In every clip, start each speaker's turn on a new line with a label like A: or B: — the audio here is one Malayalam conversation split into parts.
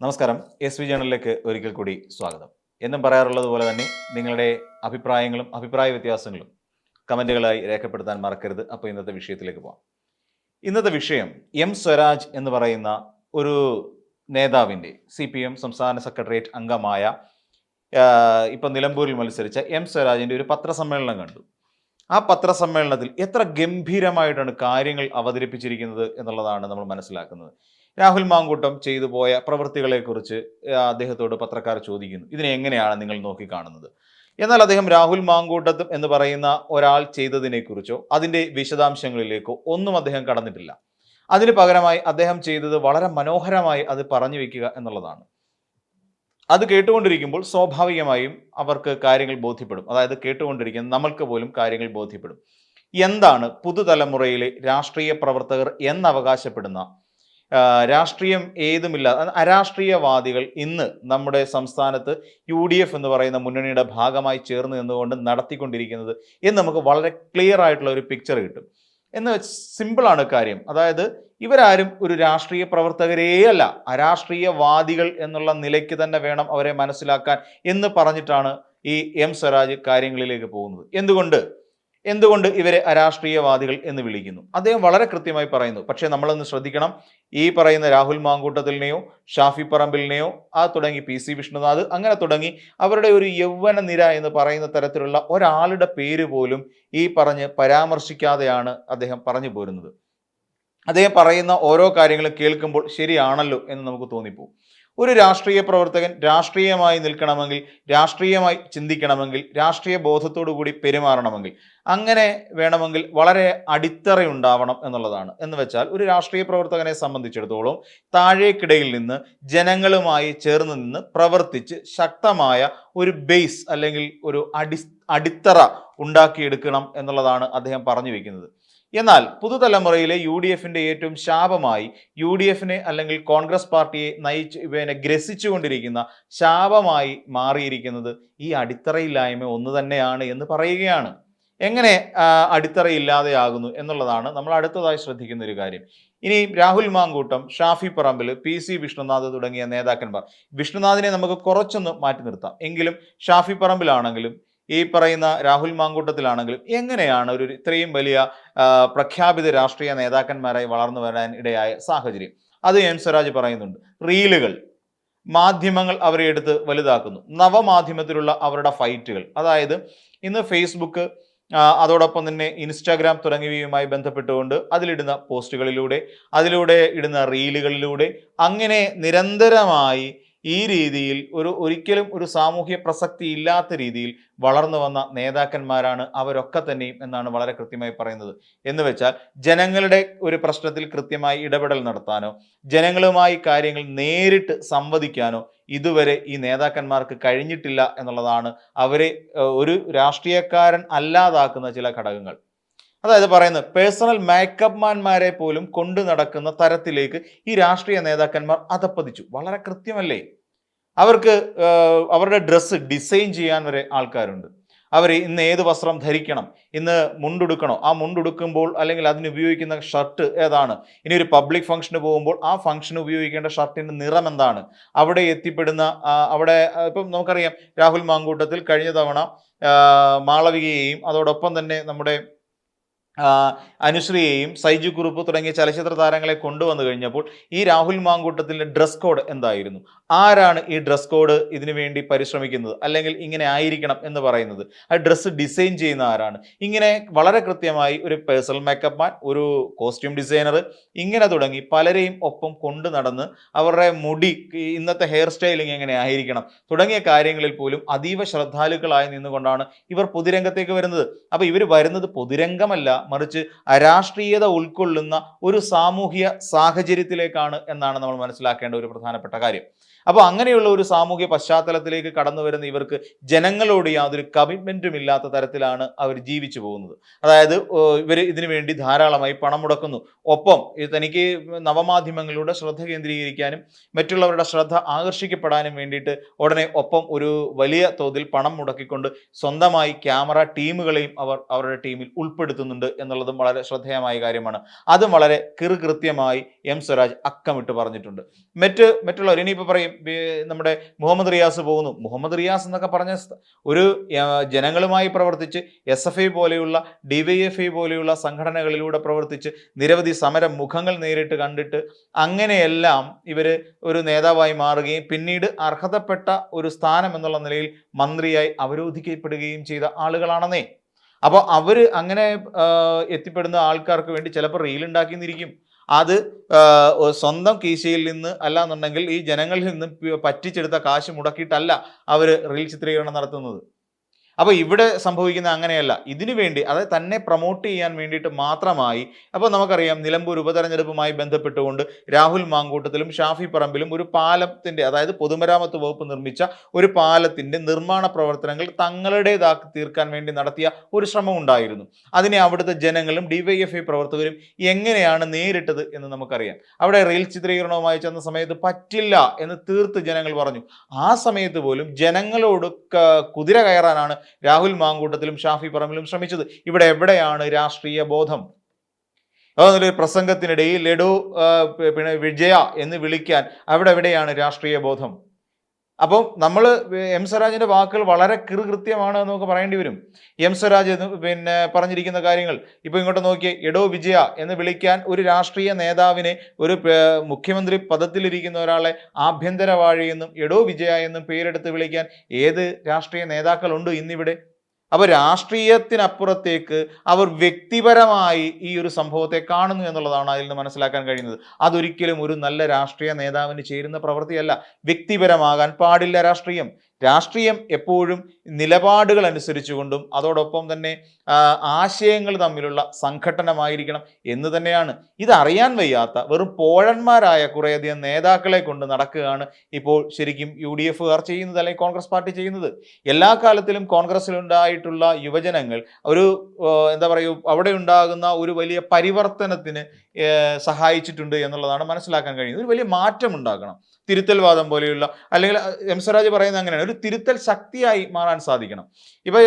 A: നമസ്കാരം. എസ് വി ജേണലിലേക്ക് ഒരിക്കൽ കൂടി സ്വാഗതം. എന്നും പറയാറുള്ളത് പോലെ തന്നെ നിങ്ങളുടെ അഭിപ്രായങ്ങളും അഭിപ്രായ വ്യത്യാസങ്ങളും കമന്റുകളായി രേഖപ്പെടുത്താൻ മറക്കരുത്. അപ്പോൾ ഇന്നത്തെ വിഷയത്തിലേക്ക് പോകാം ഇന്നത്തെ വിഷയം എം സ്വരാജ് എന്ന് പറയുന്ന ഒരു നേതാവിന്റെ സി പി എം സംസ്ഥാന സെക്രട്ടേറിയറ്റ് അംഗമായ ഇപ്പം നിലമ്പൂരിൽ മത്സരിച്ച എം സ്വരാജിന്റെ ഒരു പത്രസമ്മേളനം കണ്ടു. ആ പത്രസമ്മേളനത്തിൽ എത്ര ഗംഭീരമായിട്ടാണ് കാര്യങ്ങൾ അവതരിപ്പിച്ചിരിക്കുന്നത് എന്നുള്ളതാണ് നമ്മൾ മനസ്സിലാക്കുന്നത്. രാഹുൽ മാങ്കൂട്ടം ചെയ്തു പോയ പ്രവൃത്തികളെക്കുറിച്ച് അദ്ദേഹത്തോട് പത്രക്കാർ ചോദിക്കുന്നു. ഇതിനെ എങ്ങനെയാണ് നിങ്ങൾ നോക്കിക്കാണുന്നത്? എന്നാൽ അദ്ദേഹം രാഹുൽ മാങ്കൂട്ടം എന്ന് പറയുന്ന ഒരാൾ ചെയ്തതിനെക്കുറിച്ചോ അതിന്റെ വിശദാംശങ്ങളിലേക്കോ ഒന്നും അദ്ദേഹം കടന്നിട്ടില്ല. അതിന് പകരമായി അദ്ദേഹം ചെയ്തത് വളരെ മനോഹരമായി അത് പറഞ്ഞു വെക്കുക എന്നുള്ളതാണ്. അത് കേട്ടുകൊണ്ടിരിക്കുമ്പോൾ സ്വാഭാവികമായും അവർക്ക് കാര്യങ്ങൾ ബോധ്യപ്പെടും. അതായത് കേട്ടുകൊണ്ടിരിക്കുന്ന നമ്മൾക്ക് പോലും കാര്യങ്ങൾ ബോധ്യപ്പെടും. എന്താണ് പുതുതലമുറയിലെ രാഷ്ട്രീയ പ്രവർത്തകർ എന്നവകാശപ്പെടുന്ന രാഷ്ട്രീയം ഏതുമില്ല അരാഷ്ട്രീയവാദികൾ ഇന്ന് നമ്മുടെ സംസ്ഥാനത്ത് യു ഡി എഫ് എന്ന് പറയുന്ന മുന്നണിയുടെ ഭാഗമായി ചേർന്ന് നിന്നുകൊണ്ട് നടത്തിക്കൊണ്ടിരിക്കുന്നത് എന്ന് നമുക്ക് വളരെ ക്ലിയർ ആയിട്ടുള്ള ഒരു പിക്ചർ കിട്ടും. എന്ന് സിമ്പിളാണ് കാര്യം. അതായത് ഇവരാരും ഒരു രാഷ്ട്രീയ പ്രവർത്തകരേ അല്ല. അരാഷ്ട്രീയവാദികൾ എന്നുള്ള നിലയ്ക്ക് തന്നെ വേണം അവരെ മനസ്സിലാക്കാൻ എന്ന് പറഞ്ഞിട്ടാണ് ഈ എം സ്വരാജ് കാര്യങ്ങളിലേക്ക് പോകുന്നത്. എന്തുകൊണ്ട്? എന്തുകൊണ്ട് ഇവരെ അരാഷ്ട്രീയവാദികൾ എന്ന് വിളിക്കുന്നു? അദ്ദേഹം വളരെ കൃത്യമായി പറയുന്നു. പക്ഷേ നമ്മളൊന്ന് ശ്രദ്ധിക്കണം. ഈ പറയുന്ന രാഹുൽ മാങ്കൂട്ടത്തിലിനെയോ ഷാഫി പറമ്പിലിനെയോ ആ തുടങ്ങി പി സി വിഷ്ണുനാഥ് അങ്ങനെ തുടങ്ങി അവരുടെ ഒരു യൗവന നിര എന്ന് പറയുന്ന തരത്തിലുള്ള ഒരാളുടെ പേര് പോലും ഈ പറഞ്ഞ് പരാമർശിക്കാതെയാണ് അദ്ദേഹം പറഞ്ഞു പോരുന്നത്. അദ്ദേഹം പറയുന്ന ഓരോ കാര്യങ്ങളും കേൾക്കുമ്പോൾ ശരിയാണല്ലോ എന്ന് നമുക്ക് തോന്നിപ്പോകും ഒരു രാഷ്ട്രീയ പ്രവർത്തകൻ രാഷ്ട്രീയമായി നിൽക്കണമെങ്കിൽ രാഷ്ട്രീയമായി ചിന്തിക്കണമെങ്കിൽ രാഷ്ട്രീയ ബോധത്തോടു കൂടി പെരുമാറണമെങ്കിൽ അങ്ങനെ വേണമെങ്കിൽ വളരെ അടിത്തറ ഉണ്ടാവണം എന്നുള്ളതാണ്. എന്ന് വെച്ചാൽ ഒരു രാഷ്ട്രീയ പ്രവർത്തകനെ സംബന്ധിച്ചിടത്തോളം താഴേക്കിടയിൽ നിന്ന് ജനങ്ങളുമായി ചേർന്ന് നിന്ന് പ്രവർത്തിച്ച് ശക്തമായ ഒരു ബേസ് അല്ലെങ്കിൽ ഒരു അടി അടിത്തറ ഉണ്ടാക്കിയെടുക്കണം എന്നുള്ളതാണ് അദ്ദേഹം പറഞ്ഞു വെക്കുന്നത്. എന്നാൽ പുതുതലമുറയിലെ യു ഡി എഫിന്റെ ഏറ്റവും ശാപമായി യു ഡി എഫിനെ അല്ലെങ്കിൽ കോൺഗ്രസ് പാർട്ടിയെ നയിച്ച് ഇവനെ ഗ്രസിച്ചുകൊണ്ടിരിക്കുന്ന ശാപമായി മാറിയിരിക്കുന്നത് ഈ അടിത്തറയില്ലായ്മ ഒന്ന് തന്നെയാണ് എന്ന് പറയുകയാണ്. എങ്ങനെ അടിത്തറയില്ലാതെയാകുന്നു എന്നുള്ളതാണ് നമ്മൾ അടുത്തതായി ശ്രദ്ധിക്കുന്ന ഒരു കാര്യം. ഇനി രാഹുൽ മാങ്കൂട്ടം ഷാഫി പറമ്പിൽ പി സി വിഷ്ണുനാഥ് തുടങ്ങിയ നേതാക്കന്മാർ. വിഷ്ണുനാഥിനെ നമുക്ക് കുറച്ചൊന്ന് മാറ്റി നിർത്താം. എങ്കിലും ഷാഫി പറമ്പിലാണെങ്കിലും ഈ പറയുന്ന രാഹുൽ മാങ്കൂട്ടത്തിലാണെങ്കിലും എങ്ങനെയാണ് ഒരു ഇത്രയും വലിയ പ്രഖ്യാപിത രാഷ്ട്രീയ നേതാക്കന്മാരായി വളർന്നു വരാൻ ഇടയായ സാഹചര്യം? അത് എം സ്വരാജ് പറയുന്നുണ്ട്. റീലുകൾ മാധ്യമങ്ങൾ അവരെ എടുത്ത് വലുതാക്കുന്നു. നവമാധ്യമത്തിലുള്ള അവരുടെ ഫൈറ്റുകൾ. അതായത് ഇന്ന് ഫേസ്ബുക്ക് അതോടൊപ്പം തന്നെ ഇൻസ്റ്റാഗ്രാം തുടങ്ങിയവയുമായി ബന്ധപ്പെട്ടുകൊണ്ട് അതിലിടുന്ന പോസ്റ്റുകളിലൂടെ അതിലൂടെ ഇടുന്ന റീലുകളിലൂടെ അങ്ങനെ നിരന്തരമായി ഈ രീതിയിൽ ഒരു ഒരിക്കലും ഒരു സാമൂഹ്യ പ്രസക്തി ഇല്ലാത്ത രീതിയിൽ വളർന്നു വന്ന നേതാക്കന്മാരാണ് അവരൊക്കെ തന്നെയും എന്നാണ് വളരെ കൃത്യമായി പറയുന്നത്. എന്ന് വെച്ചാൽ ജനങ്ങളുടെ ഒരു പ്രശ്നത്തിൽ കൃത്യമായി ഇടപെടൽ നടത്താനോ ജനങ്ങളുമായി കാര്യങ്ങൾ നേരിട്ട് സംവദിക്കാനോ ഇതുവരെ ഈ നേതാക്കന്മാർക്ക് കഴിഞ്ഞിട്ടില്ല എന്നുള്ളതാണ് അവരെ ഒരു രാഷ്ട്രീയക്കാരൻ അല്ലാതാക്കുന്ന ചില ഘടകങ്ങൾ. അതായത് പറയുന്നത് പേഴ്സണൽ മേക്കപ്പ് മാൻമാരെ പോലും കൊണ്ടു നടക്കുന്ന തരത്തിലേക്ക് ഈ രാഷ്ട്രീയ നേതാക്കന്മാർ അധപ്പതിച്ചു വളരെ കൃത്യമല്ലേ? അവർക്ക് അവരുടെ ഡ്രസ്സ് ഡിസൈൻ ചെയ്യാൻ വരെ ആൾക്കാരുണ്ട്. അവർ ഇന്ന് ഏത് വസ്ത്രം ധരിക്കണം ഇന്ന് മുണ്ടുടുക്കണോ ആ മുണ്ടുടുക്കുമ്പോൾ അല്ലെങ്കിൽ അതിന് ഉപയോഗിക്കുന്ന ഷർട്ട് ഏതാണ്? ഇനി ഒരു പബ്ലിക് ഫംഗ്ഷന് പോകുമ്പോൾ ആ ഫംഗ്ഷന് ഉപയോഗിക്കേണ്ട ഷർട്ടിന്റെ നിറം എന്താണ്? അവിടെ എത്തിപ്പെടുന്ന അവിടെ ഇപ്പം നമുക്കറിയാം രാഹുൽ മാങ്കൂട്ടത്തിൽ കഴിഞ്ഞ തവണ മാളവികയെയും അതോടൊപ്പം തന്നെ നമ്മുടെ അനുശ്രീയെയും സൈജു കുറുപ്പ് തുടങ്ങിയ ചലച്ചിത്ര താരങ്ങളെ കൊണ്ടുവന്നു കഴിഞ്ഞപ്പോൾ ഈ രാഹുൽ മാങ്കൂട്ടത്തിന്റെ ഡ്രസ് കോഡ് എന്തായിരുന്നു? ആരാണ് ഈ ഡ്രസ് കോഡ് ഇതിനു വേണ്ടി പരിശ്രമിക്കുന്നത്? അല്ലെങ്കിൽ ഇങ്ങനെ ആയിരിക്കണം എന്ന് പറയുന്നത്. ആ ഡ്രസ്സ് ഡിസൈൻ ചെയ്യുന്ന ആരാണ്? ഇങ്ങനെ വളരെ കൃത്യമായി ഒരു പേഴ്സണൽ മേക്കപ്പ് മാൻ ഒരു കോസ്റ്റ്യൂം ഡിസൈനർ ഇങ്ങനെ തുടങ്ങി പലരെയും ഒപ്പം കൊണ്ടു നടന്ന് അവരുടെ മുടി ഇന്നത്തെ ഹെയർ സ്റ്റൈലിംഗ് എങ്ങനെ ആയിരിക്കണം? തുടങ്ങിയ കാര്യങ്ങളിൽ പോലും അതീവ ശ്രദ്ധാലുക്കളായി നിന്നുകൊണ്ടാണ് ഇവർ പൊതുരംഗത്തേക്ക് വരുന്നത്. അപ്പോൾ ഇവർ വരുന്നത് പൊതുരംഗമല്ല മറിച്ച് അരാഷ്ട്രീയത ഉൾക്കൊള്ളുന്ന ഒരു സാമൂഹ്യ സാഹചര്യത്തിലേക്കാണ് എന്നാണ് നമ്മൾ മനസ്സിലാക്കേണ്ട ഒരു പ്രധാനപ്പെട്ട കാര്യം. അപ്പോൾ അങ്ങനെയുള്ള ഒരു സാമൂഹ്യ പശ്ചാത്തലത്തിലേക്ക് കടന്നു വരുന്ന ഇവർക്ക് ജനങ്ങളോട് യാതൊരു കമ്മിറ്റ്മെന്റും ഇല്ലാത്ത തരത്തിലാണ് അവർ ജീവിച്ചു പോകുന്നത്. അതായത് ഇവർ ഇതിനു വേണ്ടി ധാരാളമായി പണം മുടക്കുന്നു. ഒപ്പം തനിക്ക് നവമാധ്യമങ്ങളിലൂടെ ശ്രദ്ധ കേന്ദ്രീകരിക്കാനും മറ്റുള്ളവരുടെ ശ്രദ്ധ ആകർഷിക്കപ്പെടാനും വേണ്ടിയിട്ട് ഉടനെ ഒപ്പം ഒരു വലിയ തോതിൽ പണം മുടക്കിക്കൊണ്ട് സ്വന്തമായി ക്യാമറ ടീമുകളെയും അവർ അവരുടെ ടീമിൽ ഉൾപ്പെടുത്തുന്നുണ്ട് എന്നുള്ളതും വളരെ ശ്രദ്ധേയമായ കാര്യമാണ്. അതും വളരെ കൃത്യമായി എം സ്വരാജ് അക്കമിട്ട് പറഞ്ഞിട്ടുണ്ട്. മറ്റ് മറ്റുള്ളവർ ഇനിയിപ്പോൾ പറയും നമ്മുടെ മുഹമ്മദ് റിയാസ് പോകുന്നു. മുഹമ്മദ് റിയാസ് എന്നൊക്കെ പറഞ്ഞ ഒരു ജനങ്ങളുമായി പ്രവർത്തിച്ച് എസ് എഫ് ഐ പോലെയുള്ള ഡി വൈ എഫ് ഐ പോലെയുള്ള സംഘടനകളിലൂടെ പ്രവർത്തിച്ച് നിരവധി സമരം മുഖങ്ങൾ നേരിട്ട് കണ്ടിട്ട് അങ്ങനെയെല്ലാം ഇവർ ഒരു നേതാവായി മാറുകയും പിന്നീട് അർഹതപ്പെട്ട ഒരു സ്ഥാനം എന്നുള്ള നിലയിൽ മന്ത്രിയായി അവരോധിക്കപ്പെടുകയും ചെയ്ത ആളുകളാണെന്നേ. അപ്പോൾ അവർ അങ്ങനെ എത്തിപ്പെടുന്ന ആൾക്കാർക്ക് വേണ്ടി ചിലപ്പോൾ റീൽ ഉണ്ടാക്കിന്നിരിക്കും അത് സ്വന്തം കീശയിൽ നിന്ന് അല്ല എന്നുണ്ടെങ്കിൽ ഈ ജനങ്ങളിൽ നിന്ന് പറ്റിച്ചെടുത്ത കാശ് മുടക്കിയിട്ടല്ല അവർ റീൽ ചിത്രീകരണം നടത്തുന്നത്. അപ്പോൾ ഇവിടെ സംഭവിക്കുന്ന അങ്ങനെയല്ല. ഇതിനു വേണ്ടി അതായത് തന്നെ പ്രൊമോട്ട് ചെയ്യാൻ വേണ്ടിയിട്ട് മാത്രമായി അപ്പോൾ നമുക്കറിയാം നിലമ്പൂർ ഉപതെരഞ്ഞെടുപ്പുമായി ബന്ധപ്പെട്ടുകൊണ്ട് രാഹുൽ മാങ്കൂട്ടത്തിലും ഷാഫി പറമ്പിലും ഒരു പാലത്തിന്റെ അതായത് പൊതുമരാമത്ത് വകുപ്പ് നിർമ്മിച്ച ഒരു പാലത്തിന്റെ നിർമ്മാണ പ്രവർത്തനങ്ങൾ തങ്ങളുടേതാക്കി തീർക്കാൻ വേണ്ടി നടത്തിയ ഒരു ശ്രമം ഉണ്ടായിരുന്നു. അതിനെ അവിടുത്തെ ജനങ്ങളും ഡിവൈഎഫ്ഐ പ്രവർത്തകരും എങ്ങനെയാണ് നേരിട്ടത് എന്ന് നമുക്കറിയാം. അവിടെ റെയിൽ ചിത്രീകരണവുമായി ചെന്ന സമയത്ത് പറ്റില്ല എന്ന് തീർത്ത് ജനങ്ങൾ പറഞ്ഞു. ആ സമയത്ത് പോലും ജനങ്ങളോട് കുതിര കയറാനാണ് രാഹുൽ മാങ്കൂട്ടത്തിലും ഷാഫി പറമ്പിലും ശ്രമിച്ചത്. ഇവിടെ എവിടെയാണ് രാഷ്ട്രീയ ബോധം? അതൊരു പ്രസംഗത്തിനിടയിൽ ലഡു പിന്നെ വിജയ എന്ന് വിളിക്കാൻ അവിടെ എവിടെയാണ് രാഷ്ട്രീയ ബോധം? അപ്പം നമ്മൾ എം സ്വരാജിന്റെ വാക്കുകൾ വളരെ കൃത്യമാണ് എന്ന് നമുക്ക് പറയേണ്ടി വരും. എം സ്വരാജ് പിന്നെ പറഞ്ഞിരിക്കുന്ന കാര്യങ്ങൾ. ഇപ്പൊ ഇങ്ങോട്ട് നോക്കിയേ എടോ വിജയ എന്ന് വിളിക്കാൻ ഒരു രാഷ്ട്രീയ നേതാവിനെ ഒരു മുഖ്യമന്ത്രി പദത്തിലിരിക്കുന്ന ഒരാളെ ആഭ്യന്തരവാഴി എന്നും എടോ വിജയ എന്നും പേരെടുത്ത് വിളിക്കാൻ ഏത് രാഷ്ട്രീയ നേതാക്കളുണ്ട് ഇന്നിവിടെ? അപ്പോൾ രാഷ്ട്രീയത്തിനപ്പുറത്തേക്ക് അവർ വ്യക്തിപരമായി ഈ ഒരു സംഭവത്തെ കാണുന്നു എന്നുള്ളതാണ് അതിൽ നിന്ന് മനസ്സിലാക്കാൻ കഴിയുന്നത്. അതൊരിക്കലും ഒരു നല്ല രാഷ്ട്രീയ നേതാവിന് ചേരുന്ന പ്രവൃത്തിയല്ല. വ്യക്തിപരമാകാൻ പാടില്ല രാഷ്ട്രീയം. രാഷ്ട്രീയം എപ്പോഴും നിലപാടുകൾ അനുസരിച്ചുകൊണ്ടും അതോടൊപ്പം തന്നെ ആശയങ്ങൾ തമ്മിലുള്ള സംഘടനമായിരിക്കണം എന്ന് തന്നെയാണ്. ഇതറിയാൻ വയ്യാത്ത വെറും പോഴന്മാരായ കുറേയധികം നേതാക്കളെ കൊണ്ട് നടക്കുകയാണ് ഇപ്പോൾ ശരിക്കും യു ഡി എഫുകാർ ചെയ്യുന്നത് അല്ലെങ്കിൽ കോൺഗ്രസ് പാർട്ടി ചെയ്യുന്നത്. എല്ലാ കാലത്തിലും കോൺഗ്രസ്സിലുണ്ടായിട്ടുള്ള യുവജനങ്ങൾ ഒരു എന്താ പറയുക അവിടെ ഉണ്ടാകുന്ന ഒരു വലിയ പരിവർത്തനത്തിന് സഹായിച്ചിട്ടുണ്ട് എന്നുള്ളതാണ് മനസ്സിലാക്കാൻ കഴിയുന്നത്. ഒരു വലിയ മാറ്റം ഉണ്ടാക്കണം തിരുത്തൽവാദം പോലെയുള്ള അല്ലെങ്കിൽ എം സ്വരാജ് പറയുന്നത് അങ്ങനെയാണ്. ഒരു തിരുത്തൽ ശക്തിയായി മാറാൻ സാധിക്കണം. ഇപ്പൊ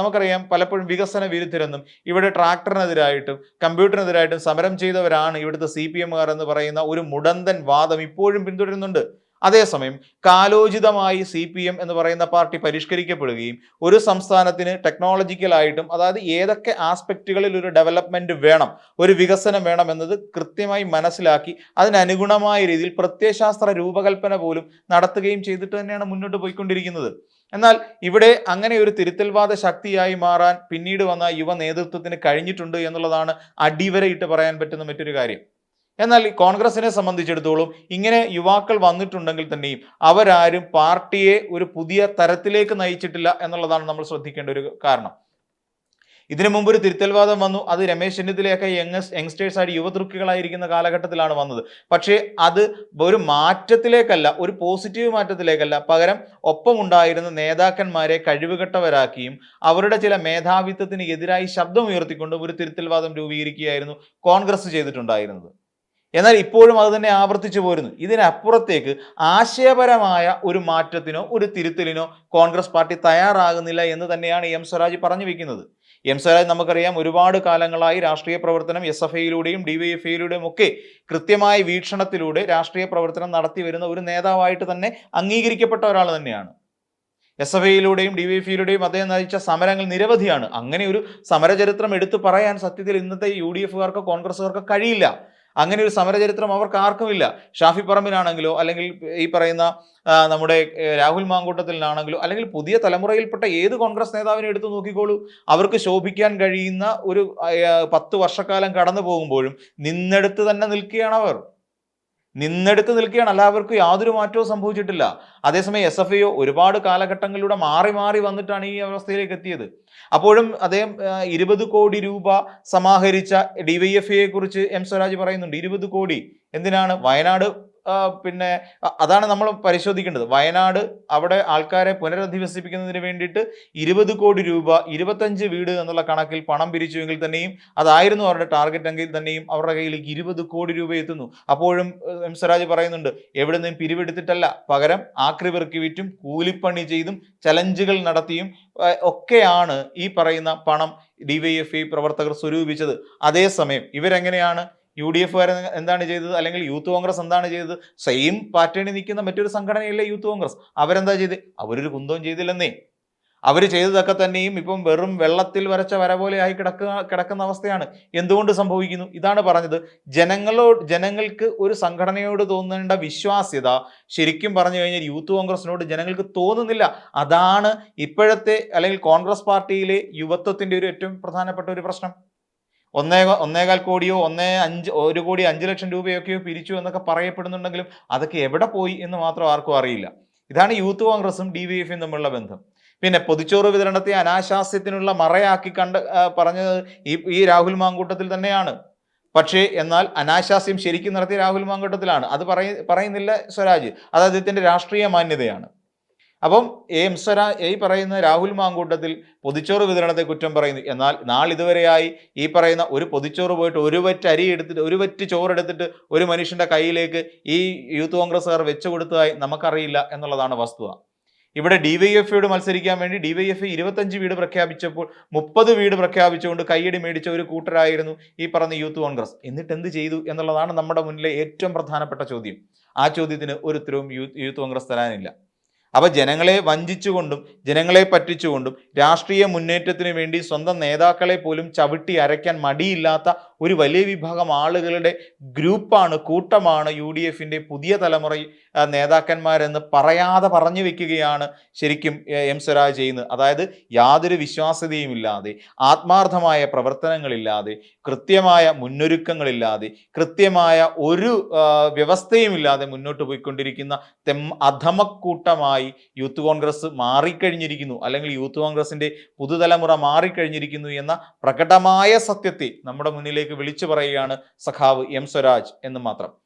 A: നമുക്കറിയാം പലപ്പോഴും വികസന വിരുദ്ധരെന്നും ഇവിടെ ട്രാക്ടറിനെതിരായിട്ടും കമ്പ്യൂട്ടറിനെതിരായിട്ടും സമരം ചെയ്തവരാണ് ഇവിടുത്തെ സി പി എമ്മുകാർ എന്ന് പറയുന്ന ഒരു മുടന്തൻ വാദം ഇപ്പോഴും പിന്തുടരുന്നുണ്ട്. അതേസമയം കാലോചിതമായി സി പി എം എന്ന് പറയുന്ന പാർട്ടി പരിഷ്കരിക്കപ്പെടുകയും ഒരു സംസ്ഥാനത്തിന് ടെക്നോളജിക്കലായിട്ടും അതായത് ഏതൊക്കെ ആസ്പെക്റ്റുകളിൽ ഒരു ഡെവലപ്മെന്റ് വേണം ഒരു വികസനം വേണം എന്നത് കൃത്യമായി മനസ്സിലാക്കി അതിനനുഗുണമായ രീതിയിൽ പ്രത്യയശാസ്ത്ര രൂപകൽപ്പന പോലും നടത്തുകയും ചെയ്തിട്ട് തന്നെയാണ് മുന്നോട്ട് പോയിക്കൊണ്ടിരിക്കുന്നത്. എന്നാൽ ഇവിടെ അങ്ങനെ ഒരു തിരുത്തൽവാദ ശക്തിയായി മാറാൻ പിന്നീട് വന്ന യുവ നേതൃത്വത്തിന് കഴിഞ്ഞിട്ടുണ്ട് എന്നുള്ളതാണ് അടിവരയിട്ട് പറയാൻ പറ്റുന്ന മറ്റൊരു കാര്യം. എന്നാൽ കോൺഗ്രസിനെ സംബന്ധിച്ചിടത്തോളം ഇങ്ങനെ യുവാക്കൾ വന്നിട്ടുണ്ടെങ്കിൽ തന്നെയും അവരാരും പാർട്ടിയെ ഒരു പുതിയ തരത്തിലേക്ക് നയിച്ചിട്ടില്ല എന്നുള്ളതാണ് നമ്മൾ ശ്രദ്ധിക്കേണ്ട ഒരു കാരണം. ഇതിനു മുമ്പ് ഒരു തിരുത്തൽവാദം വന്നു. അത് രമേശ് ചെന്നിത്തലയൊക്കെ യങ്സ് യങ്സ്റ്റേഴ്സ് ആയിട്ട് യുവതൃക്കുകളായിരിക്കുന്ന കാലഘട്ടത്തിലാണ് വന്നത്. പക്ഷേ അത് ഒരു മാറ്റത്തിലേക്കല്ല ഒരു പോസിറ്റീവ് മാറ്റത്തിലേക്കല്ല. പകരം ഒപ്പമുണ്ടായിരുന്ന നേതാക്കന്മാരെ കഴിവുകെട്ടവരാക്കിയും അവരുടെ ചില മേധാവിത്വത്തിന് എതിരായി ശബ്ദം ഉയർത്തിക്കൊണ്ടും ഒരു തിരുത്തൽവാദം രൂപീകരിക്കുകയായിരുന്നു കോൺഗ്രസ് ചെയ്തിട്ടുണ്ടായിരുന്നത്. എന്നാൽ ഇപ്പോഴും അത് തന്നെ ആവർത്തിച്ചു പോരുന്നു. ഇതിനപ്പുറത്തേക്ക് ആശയപരമായ ഒരു മാറ്റത്തിനോ ഒരു തിരുത്തലിനോ കോൺഗ്രസ് പാർട്ടി തയ്യാറാകുന്നില്ല എന്ന് തന്നെയാണ് എം സ്വരാജ് പറഞ്ഞു വെക്കുന്നത്. എം സ്വരാജ് നമുക്കറിയാം ഒരുപാട് കാലങ്ങളായി രാഷ്ട്രീയ പ്രവർത്തനം എസ് എഫ് ഐയിലൂടെയും ഡി വൈ എഫ് ഐയിലൂടെയും ഒക്കെ കൃത്യമായ വീക്ഷണത്തിലൂടെ രാഷ്ട്രീയ പ്രവർത്തനം നടത്തി വരുന്ന ഒരു നേതാവായിട്ട് തന്നെ അംഗീകരിക്കപ്പെട്ട ഒരാൾ തന്നെയാണ്. എസ് എഫ് ഐയിലൂടെയും ഡി വൈ എഫ് ഐയിലൂടെയും അദ്ദേഹം നയിച്ച സമരങ്ങൾ നിരവധിയാണ്. അങ്ങനെ ഒരു സമരചരിത്രം എടുത്തു പറയാൻ സത്യത്തിൽ ഇന്നത്തെ യു ഡി എഫുകാർക്കോ കോൺഗ്രസ്സുകാർക്കോ കഴിയില്ല. അങ്ങനെ ഒരു സമരചരിത്രം അവർക്ക് ആർക്കുമില്ല ഷാഫി പറമ്പിനാണെങ്കിലോ അല്ലെങ്കിൽ ഈ പറയുന്ന നമ്മുടെ രാഹുൽ മാങ്കൂട്ടത്തിലാണെങ്കിലോ അല്ലെങ്കിൽ പുതിയ തലമുറയിൽപ്പെട്ട ഏത് കോൺഗ്രസ് നേതാവിനെ എടുത്തു നോക്കിക്കോളൂ. അവർക്ക് ശോഭിക്കാൻ കഴിയുന്ന ഒരു പത്ത് വർഷക്കാലം കടന്നു പോകുമ്പോഴും നിന്നെടുത്ത് തന്നെ നിൽക്കുകയാണ് അവർ. നിന്നെടുത്ത് നിൽക്കുകയാണ്. എല്ലാവർക്കും യാതൊരു മാറ്റവും സംഭവിച്ചിട്ടില്ല. അതേസമയം എസ് എഫ് ഐ ഒരുപാട് കാലഘട്ടങ്ങളിലൂടെ മാറി മാറി വന്നിട്ടാണ് ഈ അവസ്ഥയിലേക്ക് എത്തിയത്. അപ്പോഴും അദ്ദേഹം ഇരുപത് കോടി രൂപ സമാഹരിച്ച ഡി വൈ എഫ് ഐയെ കുറിച്ച് എം സ്വരാജ് പറയുന്നുണ്ട്. ഇരുപത് കോടി. എന്തിനാണ്? വയനാട് പിന്നെ അതാണ് നമ്മൾ പരിശോധിക്കേണ്ടത്. വയനാട് അവിടെ ആൾക്കാരെ പുനരധിവസിപ്പിക്കുന്നതിന് വേണ്ടിയിട്ട് ഇരുപത് കോടി രൂപ ഇരുപത്തഞ്ച് വീട് എന്നുള്ള കണക്കിൽ പണം പിരിച്ചുവെങ്കിൽ തന്നെയും അതായിരുന്നു അവരുടെ ടാർഗറ്റ് എങ്കിൽ തന്നെയും അവരുടെ കയ്യിലേക്ക് ഇരുപത് കോടി രൂപ എത്തുന്നു. അപ്പോഴും എം സ്വരാജ് പറയുന്നുണ്ട് എവിടെ നിന്നും പിരിവെടുത്തിട്ടല്ല പകരം ആക്രി പെറുക്കി വിറ്റും കൂലിപ്പണി ചെയ്തും ചലഞ്ചുകൾ നടത്തിയും ഒക്കെയാണ് ഈ പറയുന്ന പണം ഡിവൈഎഫ്ഐ പ്രവർത്തകർ സ്വരൂപിച്ചത്. അതേസമയം ഇവരെങ്ങനെയാണ് യു ഡി എഫ് എന്താണ് ചെയ്തത്? അല്ലെങ്കിൽ യൂത്ത് കോൺഗ്രസ് എന്താണ് ചെയ്തത്? സെയിം പാറ്റേണിൽ നിൽക്കുന്ന മറ്റൊരു സംഘടനയല്ലേ യൂത്ത് കോൺഗ്രസ്. അവരെന്താ ചെയ്ത്? അവരൊരു കുന്തവും ചെയ്തില്ലെന്നേ. അവർ ചെയ്തതൊക്കെ തന്നെയും ഇപ്പം വെറും വെള്ളത്തിൽ വരച്ച വര പോലെ ആയി കിടക്കുന്ന അവസ്ഥയാണ്. എന്തുകൊണ്ട് സംഭവിക്കുന്നു? ഇതാണ് പറഞ്ഞത്. ജനങ്ങളോട് ജനങ്ങൾക്ക് ഒരു സംഘടനയോട് തോന്നേണ്ട വിശ്വാസ്യത ശരിക്കും പറഞ്ഞു കഴിഞ്ഞാൽ യൂത്ത് കോൺഗ്രസിനോട് ജനങ്ങൾക്ക് തോന്നുന്നില്ല. അതാണ് ഇപ്പോഴത്തെ അല്ലെങ്കിൽ കോൺഗ്രസ് പാർട്ടിയിലെ യുവത്വത്തിന്റെ ഒരു ഏറ്റവും പ്രധാനപ്പെട്ട ഒരു പ്രശ്നം. ഒന്നേ ഒന്നേകാൽ കോടിയോ ഒന്നേ അഞ്ച് ഒരു കോടി അഞ്ച് ലക്ഷം രൂപയൊക്കെയോ പിരിച്ചു എന്നൊക്കെ പറയപ്പെടുന്നുണ്ടെങ്കിലും അതൊക്കെ എവിടെ പോയി എന്ന് മാത്രം ആർക്കും അറിയില്ല. ഇതാണ് യൂത്ത് കോൺഗ്രസും ഡി വി എഫും തമ്മിലുള്ള ബന്ധം. പിന്നെ പൊതിച്ചോറ് വിതരണത്തെ അനാശാസ്യത്തിനുള്ള മറയാക്കി കണ്ട് പറഞ്ഞത് ഈ ഈ രാഹുൽ മാങ്കൂട്ടത്തിൽ തന്നെയാണ്. പക്ഷേ എന്നാൽ അനാശാസ്യം ശരിക്കും നടത്തിയ രാഹുൽ മാങ്കൂട്ടത്തിലാണ്. അത് പറയുന്നില്ല സ്വരാജ്. അത് അദ്ദേഹത്തിന്റെ രാഷ്ട്രീയ മാന്യതയാണ്. അപ്പം എം സ്വരാ ഈ പറയുന്ന രാഹുൽ മാങ്കൂട്ടത്തിൽ പൊതിച്ചോറ് വിതരണത്തെ കുറ്റം പറയുന്നു. എന്നാൽ നാളിതുവരെയായി ഈ പറയുന്ന ഒരു പൊതിച്ചോറ് പോയിട്ട് ഒരു വറ്റ് അരി എടുത്തിട്ട് ഒരു വറ്റ് ചോറ് എടുത്തിട്ട് ഒരു മനുഷ്യന്റെ കയ്യിലേക്ക് ഈ യൂത്ത് കോൺഗ്രസ്സുകാർ വെച്ചു കൊടുത്തതായി നമുക്കറിയില്ല എന്നുള്ളതാണ് വസ്തുത. ഇവിടെ ഡി വൈ എഫ്ഐയോട് മത്സരിക്കാൻ വേണ്ടി ഡി വൈ എഫ് ഇരുപത്തഞ്ച് വീട് പ്രഖ്യാപിച്ചപ്പോൾ മുപ്പത് വീട് പ്രഖ്യാപിച്ചുകൊണ്ട് കയ്യടി മേടിച്ച ഒരു കൂട്ടരായിരുന്നു ഈ പറഞ്ഞ യൂത്ത് കോൺഗ്രസ്. എന്നിട്ട് എന്ത് ചെയ്തു എന്നുള്ളതാണ് നമ്മുടെ മുന്നിലെ ഏറ്റവും പ്രധാനപ്പെട്ട ചോദ്യം. ആ ചോദ്യത്തിന് ഒരു ഉത്തരവും യൂത്ത് കോൺഗ്രസ് തരാനില്ല. അപ്പൊ ജനങ്ങളെ വഞ്ചിച്ചുകൊണ്ടും ജനങ്ങളെ പറ്റിച്ചുകൊണ്ടും രാഷ്ട്രീയ മുന്നേറ്റത്തിന് വേണ്ടി സ്വന്തം നേതാക്കളെ പോലും ചവിട്ടി അരയ്ക്കാൻ മടിയില്ലാത്ത ഒരു വലിയ വിഭാഗം ആളുകളുടെ ഗ്രൂപ്പാണ് കൂട്ടമാണ് യു ഡി എഫിന്റെ പുതിയ തലമുറ നേതാക്കന്മാരെന്ന് പറയാതെ പറഞ്ഞു വെക്കുകയാണ് ശരിക്കും എം സ്വരാജ് ചെയ്യുന്നത്. അതായത് യാതൊരു വിശ്വാസ്യതയും ഇല്ലാതെ ആത്മാർത്ഥമായ പ്രവർത്തനങ്ങളില്ലാതെ കൃത്യമായ മുന്നൊരുക്കങ്ങളില്ലാതെ കൃത്യമായ ഒരു വ്യവസ്ഥയുമില്ലാതെ മുന്നോട്ട് പോയിക്കൊണ്ടിരിക്കുന്ന തെം അധമക്കൂട്ടമായി യൂത്ത് കോൺഗ്രസ് മാറിക്കഴിഞ്ഞിരിക്കുന്നു. അല്ലെങ്കിൽ യൂത്ത് കോൺഗ്രസിന്റെ പുതുതലമുറ മാറിക്കഴിഞ്ഞിരിക്കുന്നു എന്ന പ്രകടമായ സത്യത്തെ നമ്മുടെ മുന്നിലേക്ക് വിളിച്ചു പറയുകയാണ് സഖാവ് എം സ്വരാജ് എന്ന് മാത്രം.